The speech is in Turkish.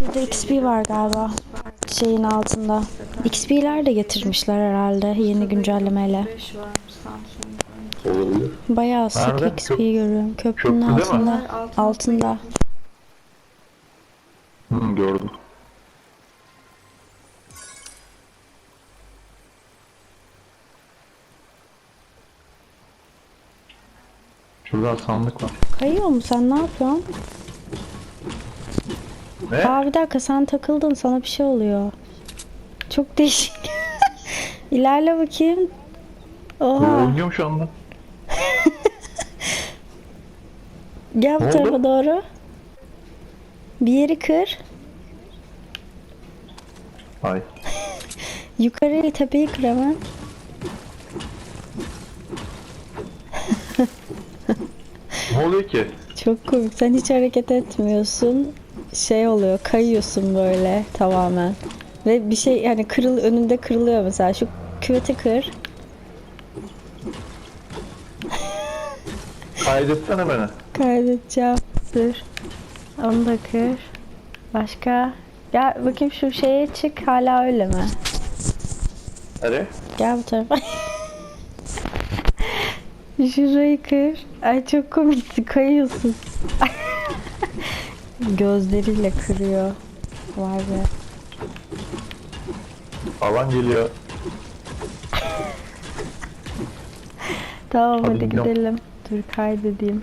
Burada XP var galiba. Şeyin altında. XP'ler de getirmişler herhalde yeni güncellemeyle. 5 varmış Samsung. Olabilir. Bayağı sık Nerede? XP Köp- görüyorum. Köprünün Köprüde mi? altında. Altında. Hı, gördüm. Şurada sandık var. Kayıyor mu sen ne yapıyorsun? Ne? Aa bir dakika sen takıldın sana bir şey oluyor. Çok değişik. İlerle bakayım. Oha. Oynuyorum şu anda. Gel bu Ne tarafa oldu? doğru. Bir yeri kır. Ay. Yukarıyı tepeyi kır hemen. Ne oluyor ki? Çok komik. Sen hiç hareket etmiyorsun. Şey oluyor, kayıyorsun böyle tamamen. Ve bir şey yani kırıl önünde kırılıyor mesela. Şu küveti kır. Kaydetsene beni. Kaydedeceğim. Dur. Onu da kır. Başka? Gel bakayım şu şeye çık. Hala öyle mi? Nereye? Gel bu tarafa. Şurayı kır. Ay çok komikti. Kayıyorsun. Gözleriyle kırıyor. Vay be. Alan geliyor. Tamam Hadi hadi gidelim. gidelim. Dur kaydedeyim.